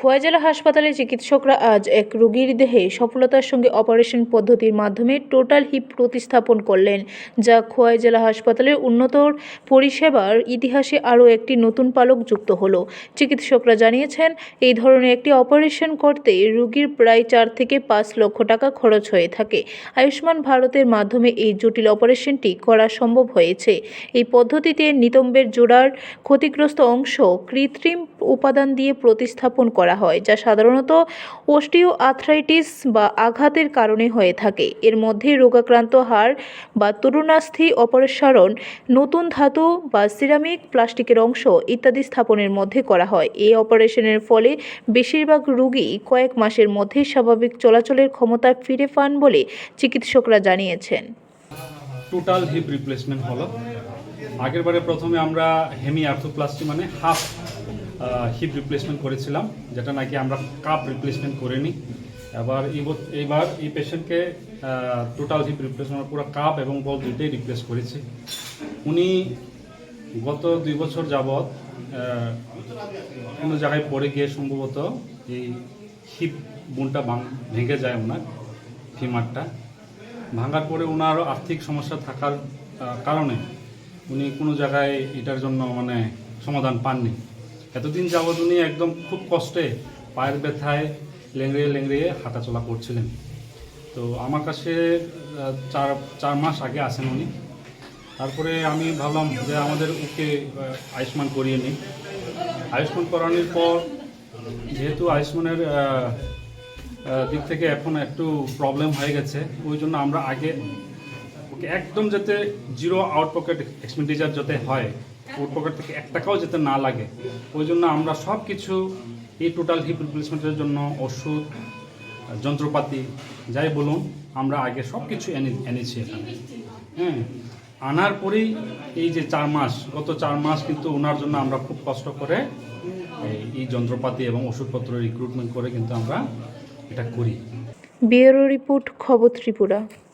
খোয়াই জেলা হাসপাতালে চিকিৎসকরা আজ এক রোগীর দেহে সফলতার সঙ্গে অপারেশন পদ্ধতির মাধ্যমে টোটাল হিপ প্রতিস্থাপন করলেন, যা খোয়াই জেলা হাসপাতালের উন্নত পরিষেবার ইতিহাসে আরও একটি নতুন পালক যুক্ত হলো। চিকিৎসকরা জানিয়েছেন, এই ধরনের একটি অপারেশন করতে রোগীর প্রায় চার থেকে পাঁচ লক্ষ টাকা খরচ হয়ে থাকে। আয়ুষ্মান ভারতের মাধ্যমে এই জটিল অপারেশনটি করা সম্ভব হয়েছে। এই পদ্ধতিতে নিতম্বের জোড়ার ক্ষতিগ্রস্ত অংশ কৃত্রিম উপাদান দিয়ে প্রতিস্থাপন করা হয়, যা সাধারণত অস্টিও আর্থ্রাইটিস বা আঘাতের কারণে হয়ে থাকে। এর মধ্যে রোগাক্রান্ত হাড় বা তরুণাস্থি অপসারণ, নতুন ধাতু বা সিরামিক প্লাস্টিকের অংশ ইত্যাদি স্থাপনের মধ্যে করা হয়। এই অপারেশনের ফলে বেশিরভাগ রোগী কয়েক মাসের মধ্যে স্বাভাবিক চলাচলের ক্ষমতা ফিরে পান বলে চিকিৎসকরা জানিয়েছেন। টোটাল হিপ রিপ্লেসমেন্ট হলো। আগের বারে প্রথমে আমরা হেমি আর্থোপ্লাস্টি মানে হাফ হিপ রিপ্লেসমেন্ট করেছিলাম, যেটা নাকি আমরা কাপ রিপ্লেসমেন্ট করিনি। এবার এইবার এই পেশেন্টকে টোটাল হিপ রিপ্লেসমেন্ট পুরো কাপ এবং বল দুইটাই রিপ্লেস করেছি। উনি গত দুই বছর যাবৎ কোনো জায়গায় পড়ে গিয়ে সম্ভবত এই হিপ বোনটা ভাঙ- ভেঙে যায় ওনার ফিমারটা ভাঙার পরে ওনার আর্থিক সমস্যা থাকার কারণে উনি কোনো জায়গায় এটার জন্য মানে সমাধান পাননি। এতদিন যাবৎ উনি একদম খুব কষ্টে পায়ের ব্যথায় লেংড়িয়ে লেংড়িয়ে হাঁটাচলা করছিলেন। তো আমার কাছে চার চার মাস আগে আসেন উনি। তারপরে আমি ভাবলাম যে আমাদের ওকে আয়ুষ্মান করিয়ে নিই। আয়ুষ্মান করানোর পর, যেহেতু আয়ুষ্মানের দিক থেকে এখন একটু প্রবলেম হয়ে গেছে, ওই জন্য আমরা আগে ওকে একদম যাতে জিরো আউট পকেট এক্সপেন্ডিচার যাতে হয় আউট পকেট থেকে এক টাকাও যাতে না লাগে, ওই জন্য আমরা সব কিছু এই টোটাল হিপ রিপ্লেসমেন্টের জন্য ওষুধ, যন্ত্রপাতি, যাই বলুন, আমরা আগে সব কিছু এনে এনেছি এখানে। হ্যাঁ আনার পরেই এই যে চার মাস, গত চার মাস কিন্তু ওনার জন্য আমরা খুব কষ্ট করে এই যন্ত্রপাতি এবং ওষুধপত্র রিক্রুটমেন্ট করে কিন্তু আমরা এটা করি। ব্যুরো রিপোর্ট খবর ত্রিপুরা।